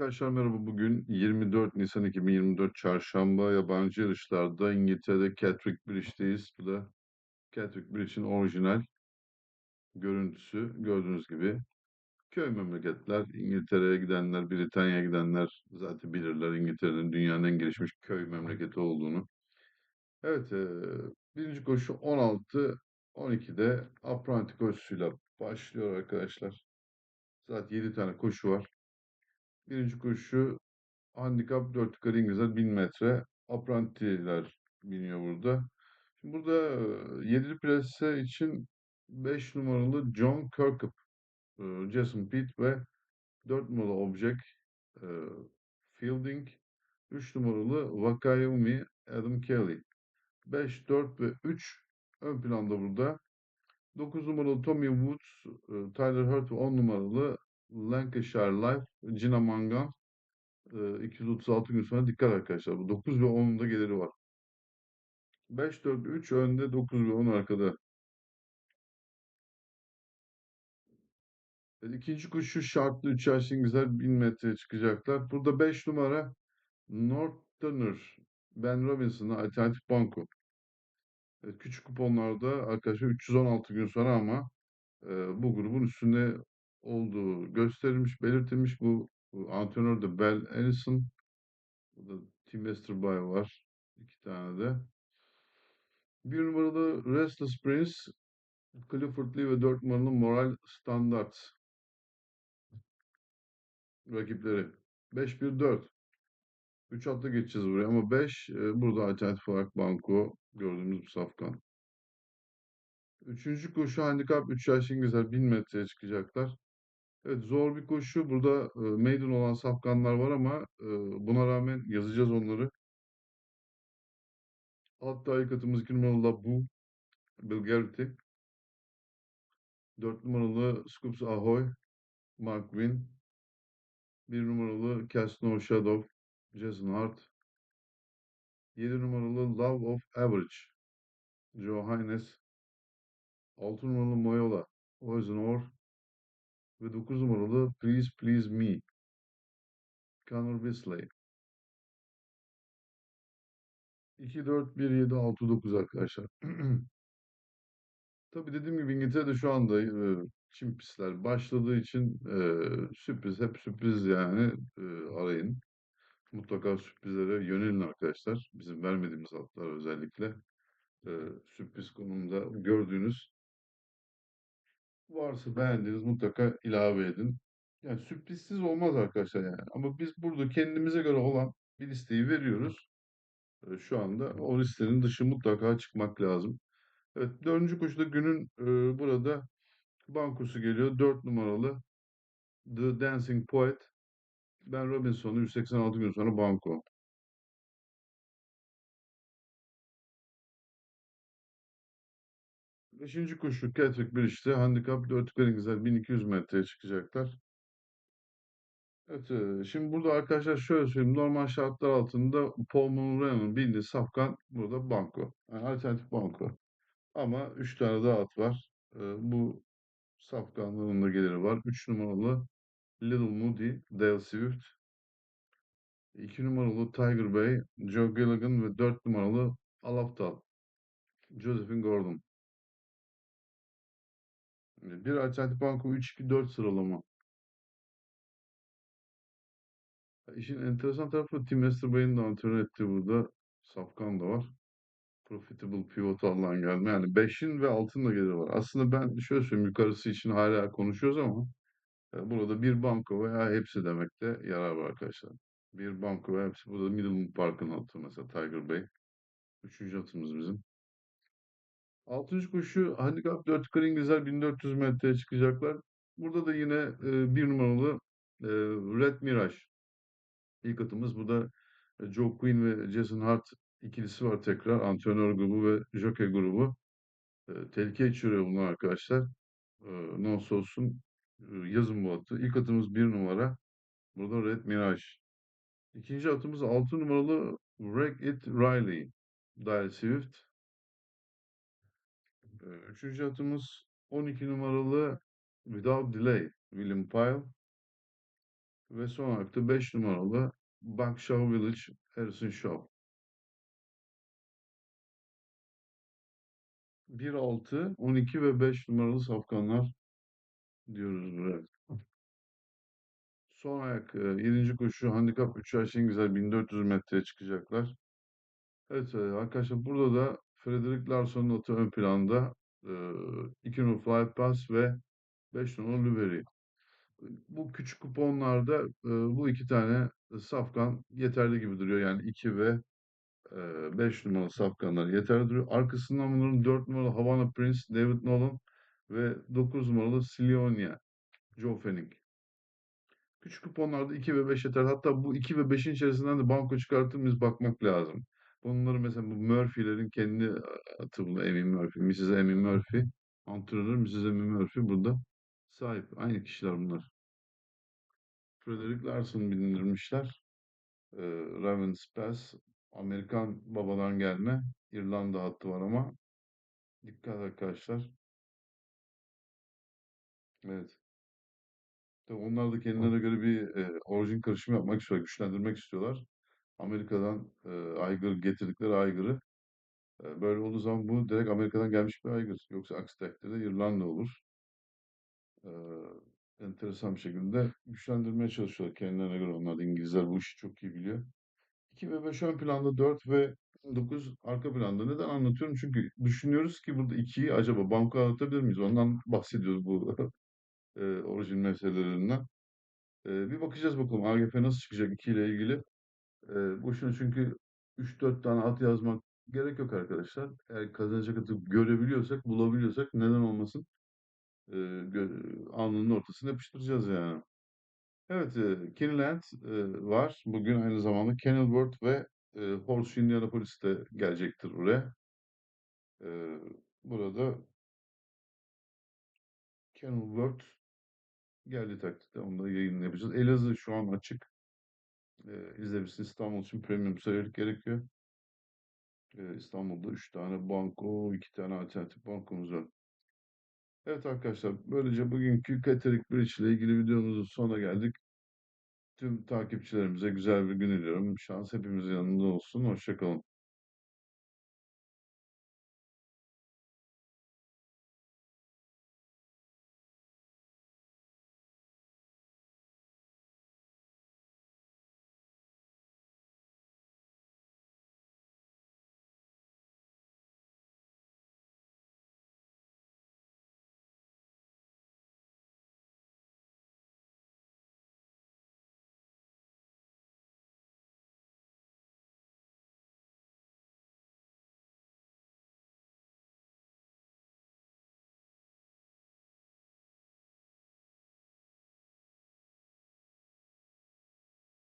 Arkadaşlar merhaba. Bugün 24 Nisan 2024 Çarşamba yabancı yarışlarda İngiltere'de Catterick Bridge'deyiz. Bu da Catterick Bridge'in orijinal görüntüsü. Gördüğünüz gibi köy memleketler, İngiltere'ye gidenler, Britanya'ya gidenler zaten bilirler İngiltere'nin dünyanın en gelişmiş köy memleketi olduğunu. Evet, birinci koşu 16-12'de apranti koşusuyla başlıyor arkadaşlar. Zaten 7 tane koşu var. Birinci koşu handikap 4 yukarı İngilizler 1000 metre. Aprantiler biniyor burada. Şimdi burada e, 7'li plase için 5 numaralı John Kirkup, Jason Pitt ve 4 numaralı Object Fielding, 3 numaralı Wakayumi Adam Kelly. 5, 4 ve 3 ön planda burada. 9 numaralı Tommy Woods, Tyler Hurt ve 10 numaralı Lancashire Life, Gina Mangan. e, 236 gün sonra dikkat arkadaşlar. Bu 9 ve 10'un da geliri var. 5, 4, 3 önde 9 ve 10 arkada. Evet, İkinci koşu şartlı 3 yaş İngilizler 1000 metreye çıkacaklar. Burada 5 numara Northerner Ben Robinson'a alternatif banko. Evet, küçük kuponlarda arkadaşlar 316 gün sonra ama e, bu grubun üstünde olduğu gösterilmiş, belirtilmiş. Bu, bu antrenör de Bell Ellison. Burada Tim Westerby var. iki tane de. Bir numaralı Restless Prince, Clifford Lee ve dört numaralı Moral Standards rakipleri. 5-1-4. 3 atla geçeceğiz buraya ama 5 e, burada alternatif olarak banko gördüğümüz bir safkan. Üçüncü koşu handikap 3 yaş İngilizler 1000 metreye çıkacaklar. Evet zor bir koşu. Burada e, maiden olan safkanlar var ama e, buna rağmen yazacağız onları. Altta ilk atımız 2 numaralı Labu, Bill Garrity. 4 numaralı Scoops Ahoy, Mark Wynn. 1 numaralı Cast No Shadow, Jason Hart. 7 numaralı Love of Average, Joe Hines. 6 numaralı Moyola, Poison Or. Ve 9 numaralı Please Please Me, Conor Bisley. 2, 4, 1, 7, 6, 9 arkadaşlar. Tabii dediğim gibi İngiltere'de şu anda e, çim pistler başladığı için e, sürpriz, hep sürpriz yani e, arayın. Mutlaka sürprizlere yönelin arkadaşlar. Bizim vermediğimiz atlar özellikle e, sürpriz konumunda gördüğünüz varsa beğendiğiniz mutlaka ilave edin. Yani sürprizsiz olmaz arkadaşlar yani. Ama biz burada kendimize göre olan bir listeyi veriyoruz. E, şu anda o listenin dışı mutlaka çıkmak lazım. Evet, dördüncü koşuda günün e, burada bankosu geliyor. 4 numaralı The Dancing Poet. Ben Robinson'u 186 gün sonra banko. Beşinci koşu bir işte. Handikap 4 yukarı İngilizler 1200 metreye çıkacaklar. Evet, e, şimdi burada arkadaşlar şöyle söyleyeyim. Normal şartlar altında Paul Monroe'nun bildiği safkan burada banko. Yani alternatif banko. Ama 3 tane daha at var. E, bu safkanlığın da geliri var. 3 numaralı Little Moody, Dale Swift. 2 numaralı Tiger Bay, Joe Gilligan ve 4 numaralı Alaptal, Josephine Gordon. Bir alternatif banko 3-2-4 sıralama. İşin enteresan tarafı Tim Westerbay'ın da antrenör ettiği burada Safkan da var. Profitable pivot alınan gelme. Yani 5'in ve 6'ın da geliri var. Aslında ben şöyle söyleyeyim yukarısı için hala konuşuyoruz ama e, burada bir banko veya hepsi demekte yarar var arkadaşlar. Bir banko veya hepsi. Burada Middleton Park'ın atı mesela Tiger Bay. Üçüncü atımız bizim. Altıncı koşu handikap 4 yukarı İngilizler 1400 metreye çıkacaklar. Burada da yine e, bir numaralı e, Red Mirage. İlk atımız bu da Joe Quinn ve Jason Hart ikilisi var tekrar. Antrenör grubu ve jockey grubu. E, tehlike içeriyor bunlar arkadaşlar. E, olsa olsun e, yazın bu atı. İlk atımız bir numara. Burada Red Mirage. İkinci atımız 6 numaralı Wreck It Riley. Dial Swift. Ee, Üçüncü atımız 12 numaralı Without Delay William Pyle. Ve son olarak da 5 numaralı Buckshaw Village Harrison Shaw. 1, 6, 12 ve 5 numaralı safkanlar diyoruz buraya. Son ayak 7. koşu handikap 3 yaş en güzel 1400 metreye çıkacaklar. Evet e, arkadaşlar burada da Frederick Larsson'un atı ön planda. 2 numaralı Fly Pass ve 5 numaralı Lüveri. Bu küçük kuponlarda e, bu iki tane safkan yeterli gibi duruyor. Yani 2 ve 5 numaralı safkanlar yeterli duruyor. Arkasından bunların 4 numaralı Havana Prince, David Nolan ve 9 numaralı Silionia, Joe Fanning. Küçük kuponlarda 2 ve 5 yeter. Hatta bu 2 ve 5'in içerisinden de banko çıkartır mıyız bakmak lazım. Bunları mesela bu Murphy'lerin kendi atı bu Amy Murphy, Mrs. Amy Murphy, antrenör Mrs. Amy Murphy burada sahip. Aynı kişiler bunlar. Frederick Larson bindirmişler. Ee, Ravens Pass, Amerikan babadan gelme. İrlanda hattı var ama. Dikkat arkadaşlar. Evet. Tabii onlar da kendilerine göre bir e, orijin karışımı yapmak istiyorlar, güçlendirmek istiyorlar. Amerika'dan e, aygır getirdikleri aygırı. E, böyle olduğu zaman bu direkt Amerika'dan gelmiş bir aygır. Yoksa aksi takdirde İrlanda olur. E, enteresan bir şekilde güçlendirmeye çalışıyorlar kendilerine göre. Onlar İngilizler bu işi çok iyi biliyor. 2 ve 5 ön planda, 4 ve 9 arka planda. Neden anlatıyorum? Çünkü düşünüyoruz ki burada 2'yi acaba banka atabilir miyiz? Ondan bahsediyoruz bu e, orijin meselelerinden. E, bir bakacağız bakalım AGF nasıl çıkacak 2 ile ilgili. E, boşuna çünkü 3-4 tane at yazmak gerek yok arkadaşlar. Eğer kazanacak atı görebiliyorsak, bulabiliyorsak neden olmasın? E, alnının ortasına yapıştıracağız yani. Evet, e, Kinland e, var. Bugün aynı zamanda Kenilworth ve e, Horse Indianapolis de gelecektir buraya. E, burada Kenilworth geldi takdirde onu da yayın yapacağız. Elazığ şu an açık. E, izleyebilirsiniz. İstanbul için premium sayılık gerekiyor. E, İstanbul'da 3 tane banko, 2 tane alternatif bankomuz var. Evet arkadaşlar, böylece bugünkü Catterick Bridge ile ilgili videomuzun sonuna geldik. Tüm takipçilerimize güzel bir gün diliyorum. Şans hepimizin yanında olsun. Hoşça kalın.